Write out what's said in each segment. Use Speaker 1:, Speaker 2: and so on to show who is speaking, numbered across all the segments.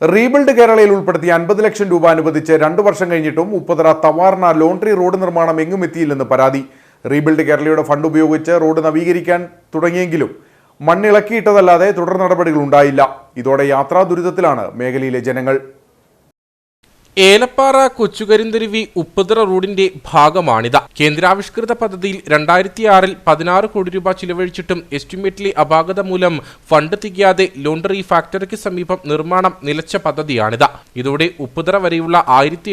Speaker 1: Rebuild കേരളയിൽ ഉൾപ്പെടുത്തി അൻപത് ലക്ഷം രൂപ അനുവദിച്ച് രണ്ടു വർഷം കഴിഞ്ഞിട്ടും മുപ്പതര തവാർണ ലോണ്ടറി റോഡ് നിർമ്മാണം എങ്ങും എത്തിയില്ലെന്ന് പരാതി. റീബിൽഡ് കേരളയുടെ ഫണ്ട് ഉപയോഗിച്ച് റോഡ് നവീകരിക്കാൻ തുടങ്ങിയെങ്കിലും മണ്ണിളക്കിയിട്ടതല്ലാതെ തുടർ നടപടികൾ ഉണ്ടായില്ല. ഇതോടെ യാത്രാ ദുരിതത്തിലാണ് മേഖലയിലെ ജനങ്ങൾ.
Speaker 2: ഏലപ്പാറ കൊച്ചുകരിന്തരുവി ഉപ്പുതറ റോഡിന്റെ ഭാഗമാണിത്. കേന്ദ്രാവിഷ്കൃത പദ്ധതിയിൽ രണ്ടായിരത്തി ആറിൽ പതിനാറ് കോടി രൂപ ചിലവഴിച്ചിട്ടും എസ്റ്റിമേറ്റിലെ അപാകത മൂലം ഫണ്ട് തികയാതെ ലോണ്ടറി ഫാക്ടറിക്ക് സമീപം നിർമ്മാണം നിലച്ച പദ്ധതിയാണിത്. ഇതോടെ ഉപ്പുതറ വരെയുള്ള ആയിരത്തി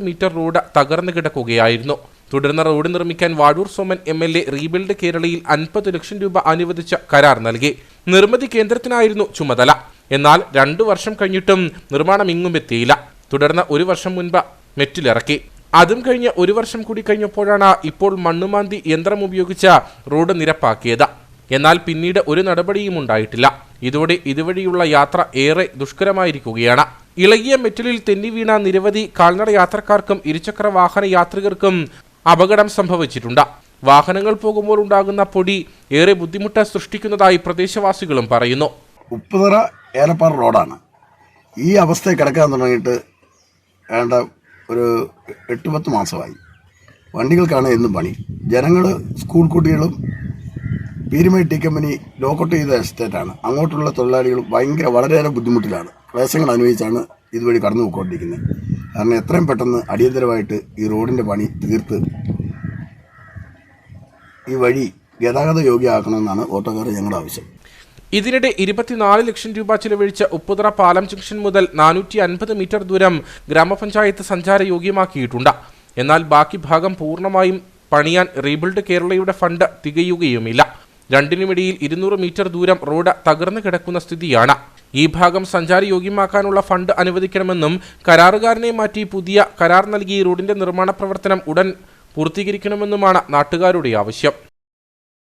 Speaker 2: മീറ്റർ റോഡ് തകർന്നു കിടക്കുകയായിരുന്നു. തുടർന്ന് റോഡ് നിർമ്മിക്കാൻ Vazhoor Soman M L A rebuild കേരളയിൽ അൻപത് ലക്ഷം രൂപ അനുവദിച്ച കരാർ നൽകി. നിർമ്മിതി കേന്ദ്രത്തിനായിരുന്നു ചുമതല. എന്നാൽ രണ്ടു വർഷം കഴിഞ്ഞിട്ടും നിർമ്മാണം ഇങ്ങും എത്തിയില്ല തുടർന്ന് ഒരു വർഷം മുൻപ് മെറ്റിലിറക്കി. അതും കഴിഞ്ഞ് ഒരു വർഷം കൂടി കഴിഞ്ഞപ്പോഴാണ് ഇപ്പോൾ മണ്ണുമാന്തി യന്ത്രം ഉപയോഗിച്ച റോഡ് നിരപ്പാക്കിയത്. എന്നാൽ പിന്നീട് ഒരു നടപടിയും ഉണ്ടായിട്ടില്ല. ഇതോടെ ഇതുവഴിയുള്ള യാത്ര ഏറെ ദുഷ്കരമായിരിക്കുകയാണ്. ഇളകിയ മെറ്റലിൽ തെന്നി വീണ നിരവധി കാൽനട യാത്രക്കാർക്കും ഇരുചക്ര വാഹന യാത്രികർക്കും അപകടം സംഭവിച്ചിട്ടുണ്ട്. വാഹനങ്ങൾ പോകുമ്പോൾ ഉണ്ടാകുന്ന പൊടി ഏറെ ബുദ്ധിമുട്ട് സൃഷ്ടിക്കുന്നതായി പ്രദേശവാസികളും പറയുന്നു.
Speaker 3: ഉപ്പുതറ ഏലപ്പാറ റോഡാണ്. ഈ അവസ്ഥയിൽ കിടക്കാൻ തുടങ്ങിയിട്ട് വേണ്ട ഒരു എട്ട് പത്ത് മാസമായി. വണ്ടികൾക്കാണ് എന്നും പണി. ജനങ്ങൾ സ്കൂൾ കുട്ടികളും പീരുമേട് ടീ കമ്പനി ലോക്കൗട്ട് ചെയ്ത എസ്റ്റേറ്റാണ്. അങ്ങോട്ടുള്ള തൊഴിലാളികൾ ഭയങ്കര വളരെയേറെ ബുദ്ധിമുട്ടിലാണ്. ക്ലേശങ്ങൾ അനുഭവിച്ചാണ് ഇതുവഴി കടന്നു പോയിക്കൊണ്ടിരിക്കുന്നത്. കാരണം എത്രയും പെട്ടെന്ന് അടിയന്തരമായിട്ട് ഈ റോഡിന്റെ പണി തീർത്ത് ഈ വഴി ഗതാഗത യോഗ്യമാക്കണമെന്നാണ് ഓട്ടോക്കാർ ഞങ്ങളുടെ ആവശ്യം.
Speaker 2: ഇതിനിടെ ഇരുപത്തിനാല് ലക്ഷം രൂപ ചിലവഴിച്ച ഉപ്പുതറ പാലം ജംഗ്ഷൻ മുതൽ നാനൂറ്റി അൻപത് മീറ്റർ ദൂരം ഗ്രാമപഞ്ചായത്ത് സഞ്ചാരയോഗ്യമാക്കിയിട്ടുണ്ട് എന്നാൽ ബാക്കി ഭാഗം പൂർണമായും പണിയാൻ റീബിൽഡ് കേരളയുടെ ഫണ്ട് തികയുകയുമില്ല. രണ്ടിനുമിടയിൽ ഇരുന്നൂറ് മീറ്റർ ദൂരം റോഡ് തകർന്നു കിടക്കുന്ന സ്ഥിതിയാണ്. ഈ ഭാഗം സഞ്ചാരയോഗ്യമാക്കാനുള്ള ഫണ്ട് അനുവദിക്കണമെന്നും കരാറുകാരനെ മാറ്റി പുതിയ കരാർ നൽകി റോഡിന്റെ നിർമ്മാണ പ്രവർത്തനം ഉടൻ പൂർത്തീകരിക്കണമെന്നുമാണ് നാട്ടുകാരുടെ ആവശ്യം.